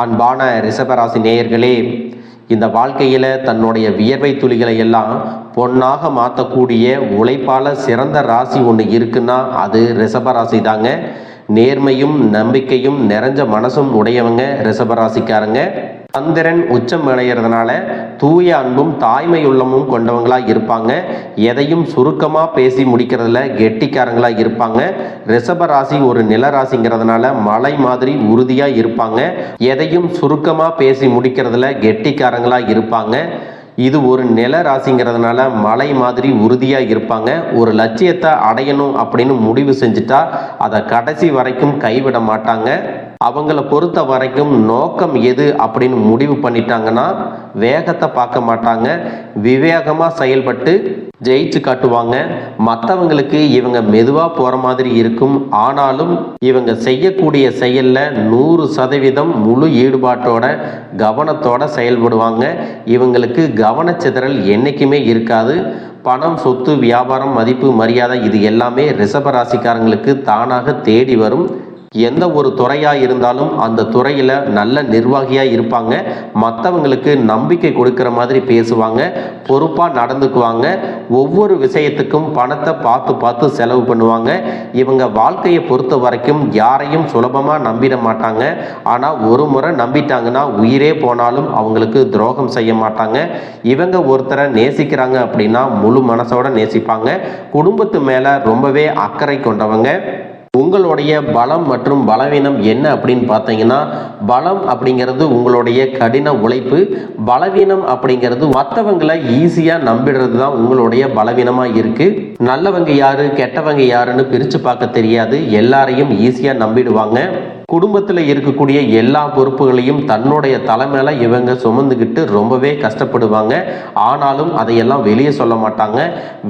அன்பான ரிஷபராசி நேயர்களே இந்த வாழ்க்கையில் தன்னுடைய வியர்வை துளிகளை எல்லாம் பொன்னாக மாற்றக்கூடிய உழைப்பால சிறந்த ராசி ஒன்று இருக்குன்னா அது ரிஷபராசி தாங்க. நேர்மையும் நம்பிக்கையும் நிறைஞ்ச மனசும் உடையவங்க ரிஷபராசிக்காரங்க. சந்திரன் உச்சம் விளையிறதுனால தூய அன்பும் தாய்மை உள்ளமும் கொண்டவங்களா இருப்பாங்க. எதையும் சுருக்கமா பேசி முடிக்கிறதுல கெட்டிக்காரங்களா இருப்பாங்க. ரிஷப ராசி ஒரு நில ராசிங்கிறதுனால மலை மாதிரி உறுதியா இருப்பாங்க. எதையும் சுருக்கமா பேசி முடிக்கிறதுல கெட்டிக்காரங்களா இருப்பாங்க. இது ஒரு நில ராசிங்கிறதுனால மலை மாதிரி உறுதியாக இருப்பாங்க. ஒரு லட்சியத்தை அடையணும் அப்படின்னு முடிவு செஞ்சுட்டா அதை கடைசி வரைக்கும் கைவிட மாட்டாங்க. அவங்கள பொறுத்த வரைக்கும் நோக்கம் எது அப்படின்னு முடிவு பண்ணிட்டாங்கன்னா வேகத்தை பார்க்க மாட்டாங்க. விவேகமாக செயல்பட்டு ஜெயிச்சு காட்டுவாங்க. மற்றவங்களுக்கு இவங்க மெதுவாக போகிற மாதிரி இருக்கும். ஆனாலும் இவங்க செய்யக்கூடிய செயலில் நூறு சதவீதம் முழு ஈடுபாட்டோட கவனத்தோட செயல்படுவாங்க. இவங்களுக்கு கவனச்சிதறல் என்றைக்குமே இருக்காது. பணம் சொத்து வியாபாரம் மதிப்பு மரியாதை இது எல்லாமே ரிஷபராசிக்காரங்களுக்கு தானாக தேடி வரும். எந்த ஒரு துறையாக இருந்தாலும் அந்த துறையில் நல்ல நிர்வாகியாக இருப்பாங்க. மற்றவங்களுக்கு நம்பிக்கை கொடுக்குற மாதிரி பேசுவாங்க பொறுப்பாக நடந்துக்குவாங்க. ஒவ்வொரு விஷயத்துக்கும் பணத்தை பார்த்து பார்த்து செலவு பண்ணுவாங்க. இவங்க வாழ்க்கையை பொறுத்த வரைக்கும் யாரையும் சுலபமாக நம்பிட மாட்டாங்க. ஆனால் ஒரு முறை நம்பிட்டாங்கன்னா உயிரே போனாலும் அவங்களுக்கு துரோகம் செய்ய மாட்டாங்க. இவங்க ஒருத்தரை நேசிக்கிறாங்க அப்படின்னா முழு மனசோட நேசிப்பாங்க. குடும்பத்து மேலே ரொம்பவே அக்கறை கொண்டவங்க. உங்களுடைய பலம் மற்றும் பலவீனம் என்ன அப்படின்னு பார்த்தீங்கன்னா பலம் அப்படிங்கிறது உங்களுடைய கடின உழைப்பு பலவீனம் அப்படிங்கிறது மற்றவங்களை ஈஸியாக நம்பிடுறது தான் உங்களுடைய பலவீனமாக இருக்குது நல்லவங்க யாரு கெட்டவங்க யாருன்னு பிரித்து பார்க்க தெரியாது. எல்லாரையும் ஈஸியாக நம்பிடுவாங்க. குடும்பத்தில் இருக்கக்கூடிய எல்லா பொறுப்புகளையும் தன்னுடைய தலைமையில இவங்க சுமந்துக்கிட்டு ரொம்பவே கஷ்டப்படுவாங்க. ஆனாலும் அதையெல்லாம் வெளியே சொல்ல மாட்டாங்க.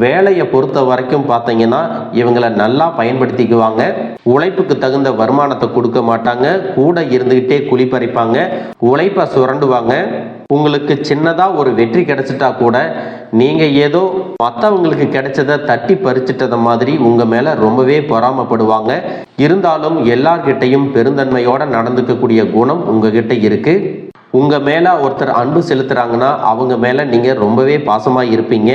வேலையை பொறுத்த வரைக்கும் பார்த்தீங்கன்னா இவங்களை நல்லா பயன்படுத்திக்குவாங்க. உழைப்புக்கு தகுந்த வருமானத்தை கொடுக்க மாட்டாங்க. கூட இருந்துக்கிட்டே குழி பறிப்பாங்க. உழைப்பை சுரண்டுவாங்க. உங்களுக்கு சின்னதாக ஒரு வெற்றி கிடைச்சிட்டா கூட நீங்கள் ஏதோ மற்றவங்களுக்கு கிடைச்சதை தட்டி பறிச்சிட்டத மாதிரி உங்கள் மேலே ரொம்பவே பொறாமப்படுவாங்க. இருந்தாலும் எல்லார்கிட்டையும் பெருந்தன்மையோட நடந்துக்கக்கூடிய குணம் உங்ககிட்ட இருக்கு. உங்கள் மேலே ஒருத்தர் அன்பு செலுத்துகிறாங்கன்னா அவங்க மேலே நீங்கள் ரொம்பவே பாசமாக இருப்பீங்க.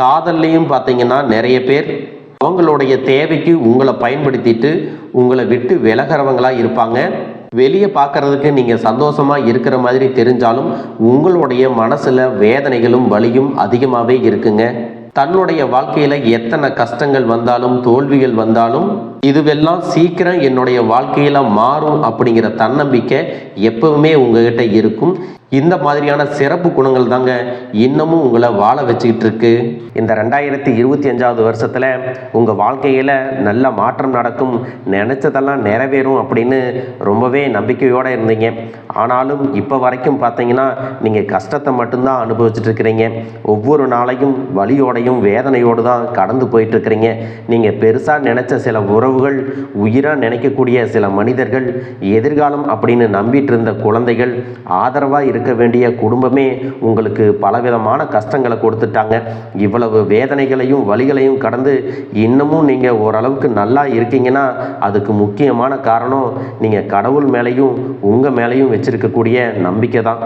காதல்லையும் பார்த்தீங்கன்னா நிறைய பேர் அவங்களுடைய தேவைக்கு உங்களை பயன்படுத்திட்டு உங்களை விட்டு விலகிறவங்களாக இருப்பாங்க. வெளியே பார்க்கறதுக்கு நீங்கள் சந்தோஷமாக இருக்கிற மாதிரி தெரிஞ்சாலும் உங்களுடைய மனசில் வேதனைகளும் வலியும் அதிகமாகவே இருக்குங்க. தன்னுடைய வாழ்க்கையில் எத்தனை கஷ்டங்கள் வந்தாலும் தோல்விகள் வந்தாலும் இதுவெல்லாம் சீக்கிரம் என்னுடைய வாழ்க்கையில் மாறும் அப்படிங்கிற தன்னம்பிக்கை எப்பவுமே உங்ககிட்ட இருக்கும். இந்த மாதிரியான சிறப்பு குணங்கள் தாங்க இன்னமும் உங்களை வாழ வச்சுக்கிட்டு இருக்கு. இந்த ரெண்டாயிரத்தி இருபத்தி அஞ்சாவது வருஷத்தில் உங்கள் வாழ்க்கையில் நல்ல மாற்றம் நடக்கும் நினச்சதெல்லாம் நிறைவேறும் அப்படின்னு ரொம்பவே நம்பிக்கையோடு இருந்தீங்க. ஆனாலும் இப்போ வரைக்கும் பார்த்தீங்கன்னா நீங்கள் கஷ்டத்தை மட்டும்தான் அனுபவிச்சுட்டு இருக்கிறீங்க. ஒவ்வொரு நாளையும் வலியோடையும் வேதனையோடு தான் கடந்து போயிட்டு இருக்கிறீங்க. நீங்கள் பெருசாக நினச்ச சில உறவு உறவுகள் உயிராக நினைக்கக்கூடிய சில மனிதர்கள் எதிர்காலம் அப்படின்னு நம்பிட்டு இருந்த குழந்தைகள் ஆதரவாக இருக்க வேண்டிய குடும்பமே உங்களுக்கு பலவிதமான கஷ்டங்களை கொடுத்துட்டாங்க. இவ்வளவு வேதனைகளையும் வலிகளையும் கடந்து இன்னமும் நீங்கள் ஓரளவுக்கு நல்லா இருக்கீங்கன்னா அதுக்கு முக்கியமான காரணம் நீங்கள் கடவுள் மேலேயும் உங்கள் மேலேயும் வச்சுருக்கக்கூடிய நம்பிக்கை தான்.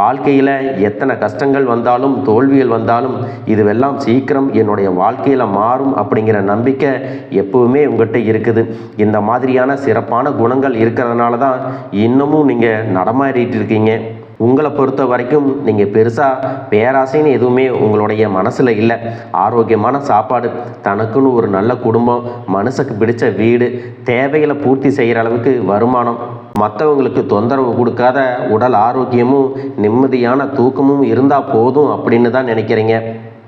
வாழ்க்கையில் எத்தனை கஷ்டங்கள் வந்தாலும் தோல்விகள் வந்தாலும் இதுவெல்லாம் சீக்கிரம் என்னுடைய வாழ்க்கையில் மாறும் அப்படிங்கிற நம்பிக்கை எப்பவுமே உங்கள்கிட்ட இருக்குது. இந்த மாதிரியான சிறப்பான குணங்கள் இருக்கிறதுனால தான் இன்னமும் நீங்கள் நடமாறிட்டு இருக்கீங்க. உங்களை பொறுத்த வரைக்கும் நீங்கள் பெருசாக பேராசைன்னு எதுவுமே உங்களுடைய மனசில் இல்லை. ஆரோக்கியமான சாப்பாடு தனக்குன்னு ஒரு நல்ல குடும்பம் மனசுக்கு பிடிச்ச வீடு தேவைகளை பூர்த்தி செய்கிற அளவுக்கு வருமானம். மற்றவங்களுக்கு தொந்தரவு கொடுக்காத உடல் ஆரோக்கியமும் நிம்மதியான தூக்கமும் இருந்தால் போதும் அப்படின்னு தான் நினைக்கிறீங்க.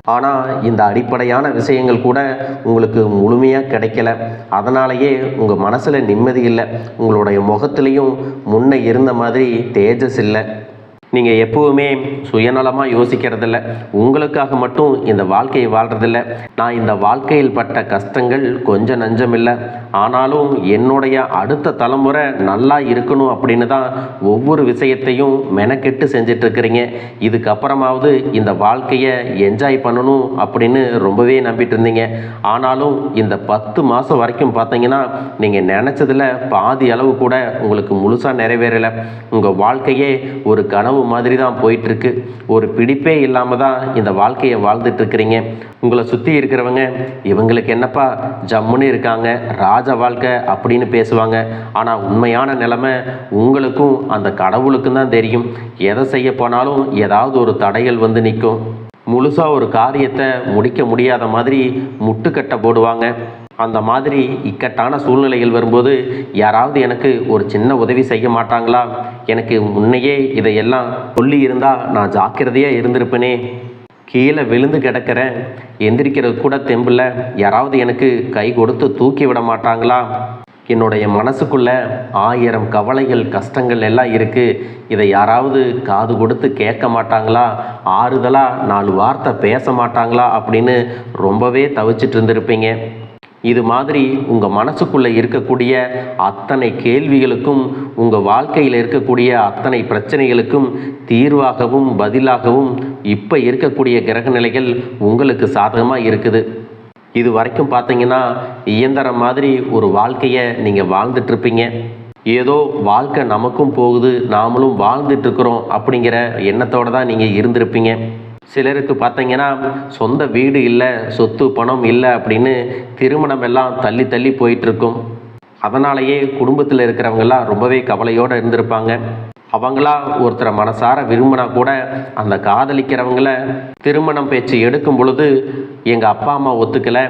ஆனால் இந்த அடிப்படையான விஷயங்கள் கூட உங்களுக்கு முழுமையாக கிடைக்கல. அதனாலேயே உங்கள் மனசில் நிம்மதி இல்லை. உங்களுடைய முகத்துலையும் முன்னே இருந்த மாதிரி தேஜஸ் இல்லை. நீங்கள் எப்போவுமே சுயநலமாக யோசிக்கிறதில்ல. உங்களுக்காக மட்டும் இந்த வாழ்க்கையை வாழ்கிறதில்ல நான் இந்த வாழ்க்கையில் பட்ட கஷ்டங்கள் கொஞ்சம் நஞ்சமில்லை. ஆனாலும் என்னுடைய அடுத்த தலைமுறை நல்லா இருக்கணும் அப்படின்னு தான் ஒவ்வொரு விஷயத்தையும் மெனக்கெட்டு செஞ்சிட்ருக்கிறீங்க. இதுக்கப்புறமாவது இந்த வாழ்க்கையை என்ஜாய் பண்ணணும் அப்படின்னு ரொம்பவே நம்பிட்டு இருந்தீங்க ஆனாலும் இந்த பத்து மாதம் வரைக்கும் பார்த்தீங்கன்னா நீங்கள் நினச்சதில் பாதி அளவு கூட உங்களுக்கு முழுசாக நிறைவேறலை. உங்கள் வாழ்க்கையே ஒரு கனவு மாதிரி தான் போயிட்டுருக்கு. ஒரு பிடிப்பே இல்லாமல் தான் இந்த வாழ்க்கையை வாழ்ந்துட்டு இருக்கிறீங்க உங்களை சுற்றி இருக்கிறவங்க இவங்களுக்கு என்னப்பா ஜம்முன்னு இருக்காங்க ராஜ வாழ்க்கை அப்படின்னு பேசுவாங்க. ஆனால் உண்மையான நிலைமை உங்களுக்கும் அந்த கடவுளுக்கும் தான் தெரியும். எதை செய்ய போனாலும் ஏதாவது ஒரு தடைகள் வந்து நிற்கும். முழுசாக ஒரு காரியத்தை முடிக்க முடியாத மாதிரி முட்டுக்கட்டை போடுவாங்க. அந்த மாதிரி இக்கட்டான சூழ்நிலைகள் வரும்போது யாராவது எனக்கு ஒரு சின்ன உதவி செய்ய மாட்டாங்களா? எனக்கு முன்னையே இதையெல்லாம் சொல்லி இருந்தால் நான் ஜாக்கிரதையாக இருந்திருப்பேனே. கீழே விழுந்து கிடக்கிறேன். எந்திரிக்கிறது கூட தெம்பில் யாராவது எனக்கு கை கொடுத்து தூக்கி விட மாட்டாங்களா? என்னுடைய மனசுக்குள்ள ஆயிரம் கவலைகள் கஷ்டங்கள் எல்லாம் இருக்குது இதை யாராவது காது கொடுத்து கேட்க மாட்டாங்களா? ஆறுதலாக நாலு வார்த்தை பேச மாட்டாங்களா? அப்படின்னு ரொம்பவே தவிச்சிட்டு இருந்திருப்பீங்க. இது மாதிரி உங்கள் மனசுக்குள்ளே இருக்கக்கூடிய அத்தனை கேள்விகளுக்கும் உங்கள் வாழ்க்கையில் இருக்கக்கூடிய அத்தனை பிரச்சனைகளுக்கும் தீர்வாகவும் பதிலாகவும் இப்போ இருக்கக்கூடிய கிரகநிலைகள் உங்களுக்கு சாதகமாக இருக்குது. இது வரைக்கும் பார்த்தீங்கன்னா இயந்திரம் மாதிரி ஒரு வாழ்க்கையை நீங்கள் வாழ்ந்துட்டுருப்பீங்க. ஏதோ வாழ்க்கை நமக்கும் போகுது நாமளும் வாழ்ந்துட்டுருக்குறோம் அப்படிங்கிற எண்ணத்தோடு தான் நீங்கள் இருந்திருப்பீங்க. சிலருக்கு பார்த்தீங்கன்னா சொந்த வீடு இல்லை சொத்து பணம் இல்லை அப்படின்னு திருமணம் எல்லாம் தள்ளி தள்ளி போயிட்டுருக்கும். அதனாலேயே குடும்பத்தில் இருக்கிறவங்கெல்லாம் ரொம்பவே கவலையோடு இருந்திருப்பாங்க. அவங்களா ஒருத்தரை மனசார விரும்பினா கூட அந்த காதலிக்கிறவங்கள திருமணம் பேச்சு எடுக்கும் பொழுது எங்கள் அப்பா அம்மா ஒத்துக்கலை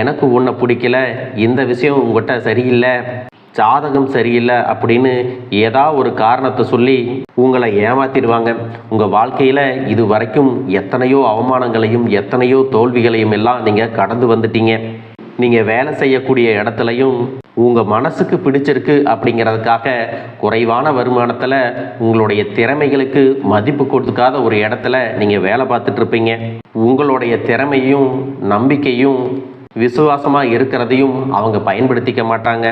எனக்கு உன்னை பிடிக்கல இந்த விஷயம் உங்கள்கிட்ட சரியில்லை ஜாதகம் சரியில்லை அப்படின்னு ஏதாவது ஒரு காரணத்தை சொல்லி உங்களை ஏமாத்திடுவாங்க. உங்கள் வாழ்க்கையில் இது வரைக்கும் எத்தனையோ அவமானங்களையும் எத்தனையோ தோல்விகளையும் எல்லாம் நீங்கள் கடந்து வந்துட்டீங்க. நீங்கள் வேலை செய்யக்கூடிய இடத்துலையும் உங்கள் மனசுக்கு பிடிச்சிருக்கு அப்படிங்கிறதுக்காக குறைவான வருமானத்தில் உங்களுடைய திறமைகளுக்கு மதிப்பு கொடுக்காத ஒரு இடத்துல நீங்கள் வேலை பார்த்துட்ருப்பீங்க உங்களுடைய திறமையும் நம்பிக்கையும் விசுவாசமாக இருக்கிறதையும் அவங்க பயன்படுத்திக்க மாட்டாங்க.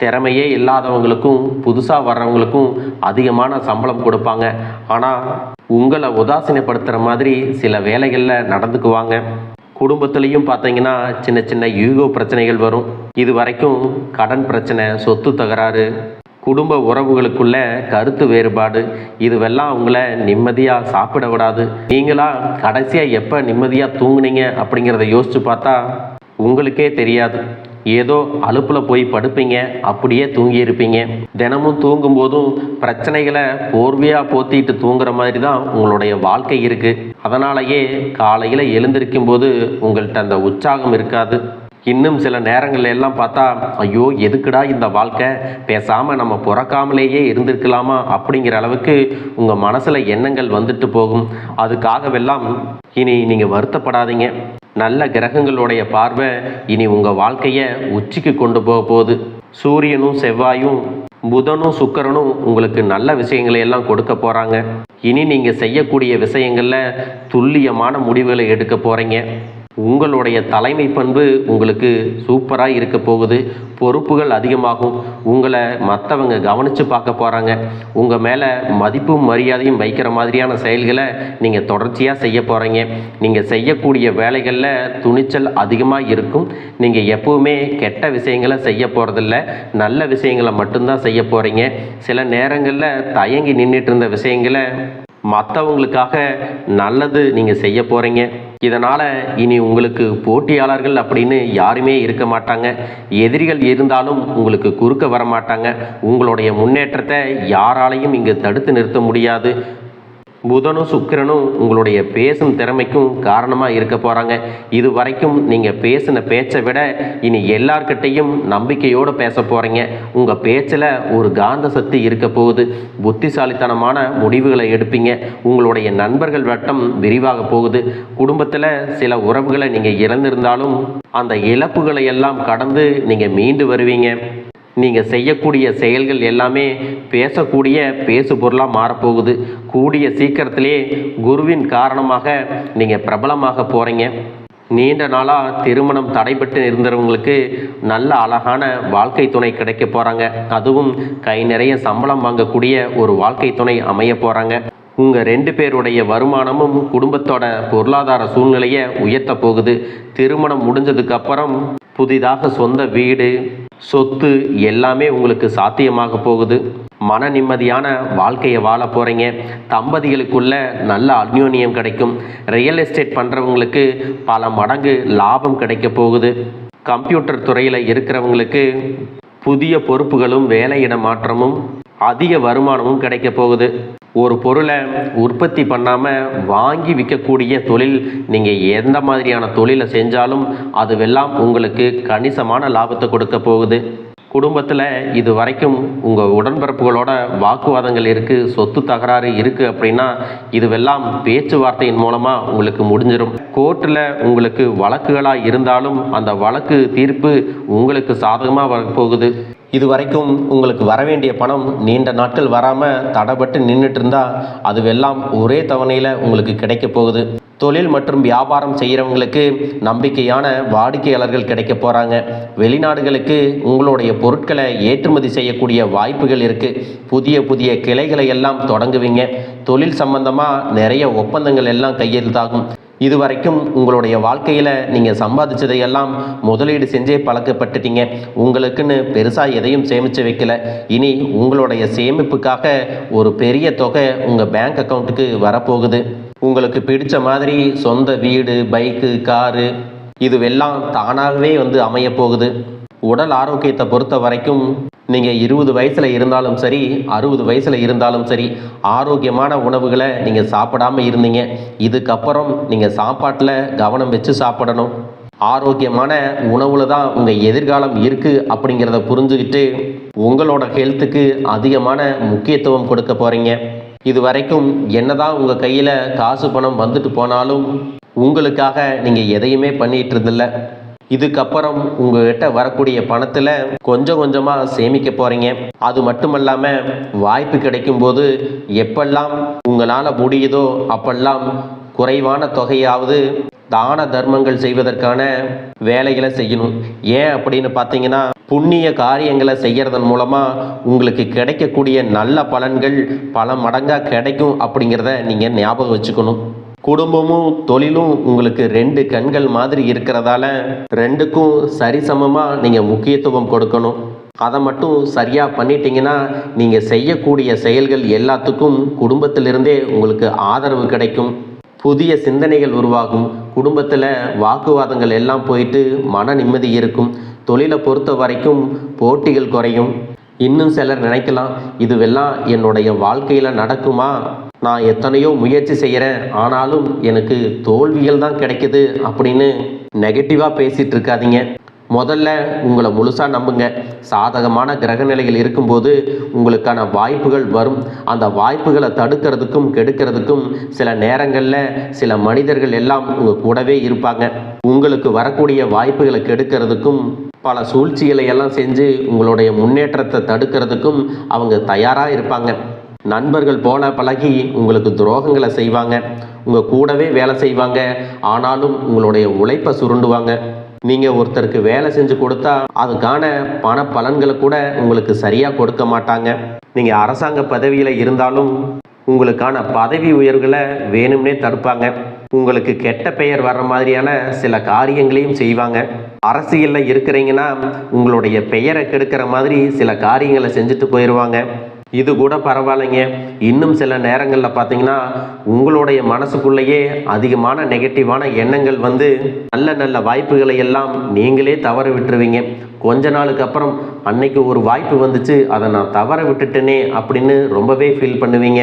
திறமையே இல்லாதவங்களுக்கும் புதுசாக வர்றவங்களுக்கும் அதிகமான சம்பளம் கொடுப்பாங்க. ஆனால் உங்களை உதாசீனப்படுத்துகிற மாதிரி சில வேலைகளில் நடந்துக்குவாங்க. குடும்பத்துலேயும் பார்த்தீங்கன்னா சின்ன சின்ன யூகோ பிரச்சனைகள் வரும். இது வரைக்கும் கடன் பிரச்சனை சொத்து தகராறு குடும்ப உறவுகளுக்குள்ள கருத்து வேறுபாடு இதுவெல்லாம் உங்களை நிம்மதியாக சாப்பிட விடாது. நீங்களா கடைசியாக எப்போ நிம்மதியாக தூங்குனீங்க அப்படிங்கிறத யோசித்து பார்த்தா உங்களுக்கே தெரியாது. ஏதோ அலுப்பில் போய் படுப்பீங்க அப்படியே தூங்கி இருப்பீங்க தினமும் தூங்கும்போதும் பிரச்சனைகளை போர்வையாக போத்திட்டு தூங்குற மாதிரி தான் உங்களுடைய வாழ்க்கை இருக்குது அதனாலேயே காலையில் எழுந்திருக்கும் போது உங்கள்கிட்ட அந்த உற்சாகம் இருக்காது. இன்னும் சில நேரங்கள்ல எல்லாம் பார்த்தா ஐயோ எதுக்குடா இந்த வாழ்க்கை? பேசாமல் நம்ம பிறக்காமலேயே இருந்திருக்கலாமா? அப்படிங்கிற அளவுக்கு உங்கள் மனசில் எண்ணங்கள் வந்துட்டு போகும். அதுக்காகவெல்லாம் இனி நீங்கள் வருத்தப்படாதீங்க. நல்ல கிரகங்களுடைய பார்வை இனி உங்கள் வாழ்க்கையை உச்சிக்கு கொண்டு போக போகுது. சூரியனும் செவ்வாயும் புதனும் சுக்கரனும் உங்களுக்கு நல்ல விஷயங்களை எல்லாம் கொடுக்க போகிறாங்க இனி நீங்கள் செய்யக்கூடிய விஷயங்களில் துல்லியமான முடிவுகளை எடுக்க போகிறீங்க உங்களுடைய தலைமை பண்பு உங்களுக்கு சூப்பராக இருக்க போகுது. பொறுப்புகள் அதிகமாகும். உங்களை மற்றவங்க கவனித்து பார்க்க போகிறாங்க உங்கள் மேலே மதிப்பும் மரியாதையும் வைக்கிற மாதிரியான செயல்களை நீங்கள் தொடர்ச்சியாக செய்ய போகிறீங்க நீங்கள் செய்யக்கூடிய வேலைகளில் துணிச்சல் அதிகமாக இருக்கும். நீங்கள் எப்போவுமே கெட்ட விஷயங்களை செய்ய போகிறதில்ல நல்ல விஷயங்களை மட்டும்தான் செய்ய போகிறீங்க சில நேரங்களில் தயங்கி நின்றுட்டு இருந்த விஷயங்களை மற்றவங்களுக்காக நல்லது நீங்கள் செய்ய போகிறீங்க இதனால் இனி உங்களுக்கு போட்டியாளர்கள் அப்படின்னு யாருமே இருக்க மாட்டாங்க. எதிரிகள் இருந்தாலும் உங்களுக்கு குறுக்க வர மாட்டாங்க உங்களுடைய முன்னேற்றத்தை யாராலையும் இங்கு தடுத்து நிறுத்த முடியாது. புதனும் சுக்கிரனும் உங்களுடைய பேசும் திறமைக்கும் காரணமாக இருக்க போகிறாங்க இது வரைக்கும் நீங்கள் பேசின பேச்சை விட இனி எல்லார்கிட்டையும் நம்பிக்கையோடு பேச போகிறீங்க உங்கள் பேச்சில் ஒரு காந்த சக்தி இருக்க போகுது. புத்திசாலித்தனமான முடிவுகளை எடுப்பீங்க. உங்களுடைய நண்பர்கள் வட்டம் விரிவாக போகுது. குடும்பத்தில் சில உறவுகளை நீங்கள் இழந்திருந்தாலும் அந்த இழப்புகளை எல்லாம் கடந்து நீங்கள் மீண்டு வருவீங்க. நீங்கள் செய்யக்கூடிய செயல்கள் எல்லாமே பேசக்கூடிய பேசு பொருளாக மாறப்போகுது. கூடிய சீக்கிரத்திலே குருவின் காரணமாக நீங்கள் பிரபலமாக போகிறீங்க நீண்ட நாளாக திருமணம் தடைபட்டு இருந்தவங்களுக்கு நல்ல அழகான வாழ்க்கை துணை கிடைக்க போகிறாங்க அதுவும் கை நிறைய சம்பளம் வாங்கக்கூடிய ஒரு வாழ்க்கை துணை அமைய போகிறாங்க உங்கள் ரெண்டு பேருடைய வருமானமும் குடும்பத்தோட பொருளாதார சூழ்நிலையை உயர்த்த போகுது. திருமணம் முடிஞ்சதுக்கப்புறம் புதிதாக சொந்த வீடு சொத்து எல்லாமே உங்களுக்கு சாத்தியமாக போகுது. மன நிம்மதியான வாழ்க்கையை வாழ போகிறீங்க தம்பதிகளுக்குள்ள நல்ல அந்யோன்யம் கிடைக்கும். ரியல் எஸ்டேட் பண்ணுறவங்களுக்கு பல மடங்கு லாபம் கிடைக்க போகுது. கம்ப்யூட்டர் துறையில் இருக்கிறவங்களுக்கு புதிய பொறுப்புகளும் வேலையிட மாற்றமும் அதிக வருமானமும் கிடைக்க போகுது. ஒரு பொருளை உற்பத்தி பண்ணாமல் வாங்கி விற்கக்கூடிய தொழில் நீங்கள் எந்த மாதிரியான தொழிலை செஞ்சாலும் அதுவெல்லாம் உங்களுக்கு கணிசமான லாபத்தை கொடுக்க போகுது. குடும்பத்தில் இது வரைக்கும் உங்கள் உடன்பிறப்புகளோட வாக்குவாதங்கள் இருக்குது சொத்து தகராறு இருக்குது அப்படின்னா இதுவெல்லாம் பேச்சுவார்த்தையின் மூலமாக உங்களுக்கு முடிஞ்சிடும் கோர்ட்டில் உங்களுக்கு வழக்குகளாக இருந்தாலும் அந்த வழக்கு தீர்ப்பு உங்களுக்கு சாதகமாக வரப்போகுது. இது வரைக்கும் உங்களுக்கு வர வேண்டிய பணம் நீண்ட நாட்கள் வராமல் தடைபட்டு நின்றுட்டு இருந்தால் அதுவெல்லாம் ஒரே தவணையில் உங்களுக்கு கிடைக்க போகுது. தொழில் மற்றும் வியாபாரம் செய்கிறவங்களுக்கு நம்பிக்கையான வாடிக்கையாளர்கள் கிடைக்க போகிறாங்க வெளிநாடுகளுக்கு உங்களுடைய பொருட்களை ஏற்றுமதி செய்யக்கூடிய வாய்ப்புகள் இருக்குது புதிய புதிய கிளைகளை எல்லாம் தொடங்குவீங்க. தொழில் சம்பந்தமாக நிறைய ஒப்பந்தங்கள் எல்லாம் கையெழுத்தாகும். இதுவரைக்கும் உங்களுடைய வாழ்க்கையில் நீங்கள் சம்பாதிச்சதையெல்லாம் முதலீடு செஞ்சே பழக்கப்பட்டுட்டீங்க. உங்களுக்குன்னு பெருசாக எதையும் சேமித்து வைக்கல. இனி உங்களுடைய சேமிப்புக்காக ஒரு பெரிய தொகை உங்கள் பேங்க் அக்கௌண்ட்டுக்கு வரப்போகுது. உங்களுக்கு பிடித்த மாதிரி சொந்த வீடு பைக்கு காரு இதுவெல்லாம் தானாகவே வந்து அமையப்போகுது. உடல் ஆரோக்கியத்தை பொறுத்த வரைக்கும் நீங்கள் இருபது வயசில் இருந்தாலும் சரி அறுபது வயசில் இருந்தாலும் சரி ஆரோக்கியமான உணவுகளை நீங்கள் சாப்பிடாம இருந்தீங்க. இதுக்கப்புறம் நீங்கள் சாப்பாட்டில் கவனம் வச்சு சாப்பிடணும். ஆரோக்கியமான உணவில் தான் உங்கள் எதிர்காலம் இருக்குது அப்படிங்கிறத புரிஞ்சுக்கிட்டு உங்களோட ஹெல்த்துக்கு அதிகமான முக்கியத்துவம் கொடுக்க போகிறீங்க இது வரைக்கும் என்னதான் உங்கள் கையில் காசு பணம் வந்துட்டு போனாலும் உங்களுக்காக நீங்கள் எதையுமே பண்ணிகிட்டு இருந்தில்ல இதுக்கப்புறம் உங்ககிட்ட வரக்கூடிய பணத்தில் கொஞ்சம் கொஞ்சமாக சேமிக்க போகிறீங்க அது மட்டும் இல்லாமல் வாய்ப்பு கிடைக்கும்போது எப்பெல்லாம் உங்களால் முடியுதோ அப்பெல்லாம் குறைவான தொகையாவது தான தர்மங்கள் செய்வதற்கான வேலைகளை செய்யணும். ஏன் அப்படின்னு பார்த்தீங்கன்னா புண்ணிய காரியங்களை செய்யறதன் மூலமாக உங்களுக்கு கிடைக்கக்கூடிய நல்ல பலன்கள் பல மடங்காக கிடைக்கும் அப்படிங்கிறத நீங்கள் ஞாபகம் வச்சுக்கணும். குடும்பமும் தொழிலும் உங்களுக்கு ரெண்டு கண்கள் மாதிரி இருக்கிறதால ரெண்டுக்கும் சரிசமமாக நீங்கள் முக்கியத்துவம் கொடுக்கணும். அதை மட்டும் சரியாக பண்ணிட்டீங்கன்னா நீங்கள் செய்யக்கூடிய செயல்கள் எல்லாத்துக்கும் குடும்பத்திலிருந்தே உங்களுக்கு ஆதரவு கிடைக்கும். புதிய சிந்தனைகள் உருவாகும். குடும்பத்தில் வாக்குவாதங்கள் எல்லாம் போயிட்டு மன நிம்மதி இருக்கும். தொழிலை பொறுத்த வரைக்கும் போட்டிகள் குறையும். இன்னும் சிலர் நினைக்கலாம் இதுவெல்லாம் என்னுடைய வாழ்க்கையில் நடக்குமா? நான் எத்தனையோ முயற்சி செய்கிறேன் ஆனாலும் எனக்கு தோல்விகள் தான் கிடைக்குது அப்படின்னு நெகட்டிவாக பேசிகிட்டு இருக்காதீங்க. முதல்ல உங்களை முழுசாக நம்புங்க. சாதகமான கிரக நிலைகள் இருக்கும்போது உங்களுக்கான வாய்ப்புகள் வரும். அந்த வாய்ப்புகளை தடுக்கிறதுக்கும் கெடுக்கிறதுக்கும் சில நேரங்களில் சில மனிதர்கள் எல்லாம் உங்கள் கூடவே இருப்பாங்க. உங்களுக்கு வரக்கூடிய வாய்ப்புகளை கெடுக்கிறதுக்கும் பல சூழ்ச்சிகளை எல்லாம் செஞ்சு உங்களுடைய முன்னேற்றத்தை தடுக்கிறதுக்கும் அவங்க தயாராக இருப்பாங்க. நண்பர்கள் போல பழகி உங்களுக்கு துரோகங்களை செய்வாங்க. உங்கள் கூடவே வேலை செய்வாங்க. ஆனாலும் உங்களுடைய உழைப்பை சுருண்டுவாங்க. நீங்கள் ஒருத்தருக்கு வேலை செஞ்சு கொடுத்தா அதுக்கான பண பலன்களை கூட உங்களுக்கு சரியாக கொடுக்க மாட்டாங்க. நீங்கள் அரசாங்க பதவியில் இருந்தாலும் உங்களுக்கான பதவி உயர்வுகளை வேணும்னே தடுப்பாங்க. உங்களுக்கு கெட்ட பெயர் வர்ற மாதிரியான சில காரியங்களையும் செய்வாங்க. அரசியலில் இருக்கிறீங்கன்னா உங்களுடைய பெயரை கெடுக்கிற மாதிரி சில காரியங்களை செஞ்சுட்டு போயிடுவாங்க இது கூட பரவாயில்லைங்க. இன்னும் சில நேரங்களில் பார்த்தீங்கன்னா உங்களுடைய மனசுக்குள்ளேயே அதிகமான நெகட்டிவான எண்ணங்கள் வந்து நல்ல நல்ல வாய்ப்புகளை எல்லாம் நீங்களே தவற விட்டுருவீங்க. கொஞ்ச நாளுக்கு அப்புறம் அன்னைக்கு ஒரு வாய்ப்பு வந்துச்சு அதை நான் தவற விட்டுட்டேனே அப்படின்னு ரொம்பவே ஃபீல் பண்ணுவீங்க.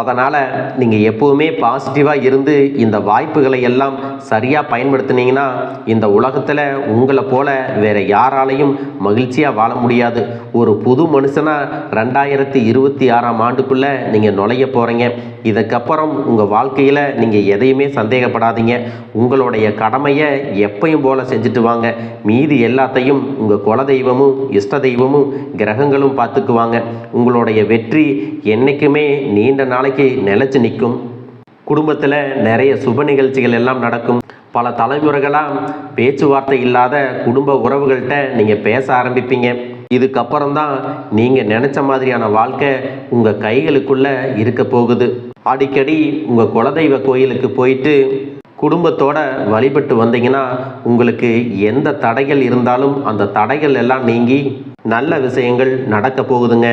அதனால் நீங்கள் எப்போவுமே பாசிட்டிவாக இருந்து இந்த வாய்ப்புகளை எல்லாம் சரியாக பயன்படுத்தினீங்கன்னா இந்த உலகத்தில் உங்களை போல வேறு யாராலையும் மகிழ்ச்சியாக வாழ முடியாது. ஒரு புது மனுஷனாக ரெண்டாயிரத்தி இருபத்தி ஆறாம் ஆண்டுக்குள்ளே நீங்கள் நுழைய போகிறீங்க இதுக்கப்புறம் உங்கள் வாழ்க்கையில் நீங்கள் எதையுமே சந்தேகப்படாதீங்க. உங்களுடைய கடமையை எப்பையும் போல செஞ்சுட்டு வாங்க. மீதி எல்லாத்தையும் உங்கள் குல தெய்வமும் இஷ்ட தெய்வமும் கிரகங்களும் பார்த்துக்குவாங்க. உங்களுடைய வெற்றி என்றைக்குமே நீண்ட நாளைக்கு நிலச்சி நிற்கும். குடும்பத்தில் நிறைய சுப நிகழ்ச்சிகள் எல்லாம் நடக்கும். பல தலைமுறைகளாக பேச்சுவார்த்தை இல்லாத குடும்ப உறவுகள்கிட்ட நீங்கள் பேச ஆரம்பிப்பீங்க. இதுக்கப்புறம் தான் நீங்கள் நினச்ச மாதிரியான வாழ்க்கை உங்கள் கைகளுக்குள்ளே இருக்க போகுது. அடிக்கடி உங்கள் குலதெய்வ கோயிலுக்கு போயிட்டு குடும்பத்தோட வழிபட்டு வந்தீங்கன்னா உங்களுக்கு எந்த தடைகள் இருந்தாலும் அந்த தடைகள் எல்லாம் நீங்கி நல்ல விஷயங்கள் நடக்க போகுதுங்க.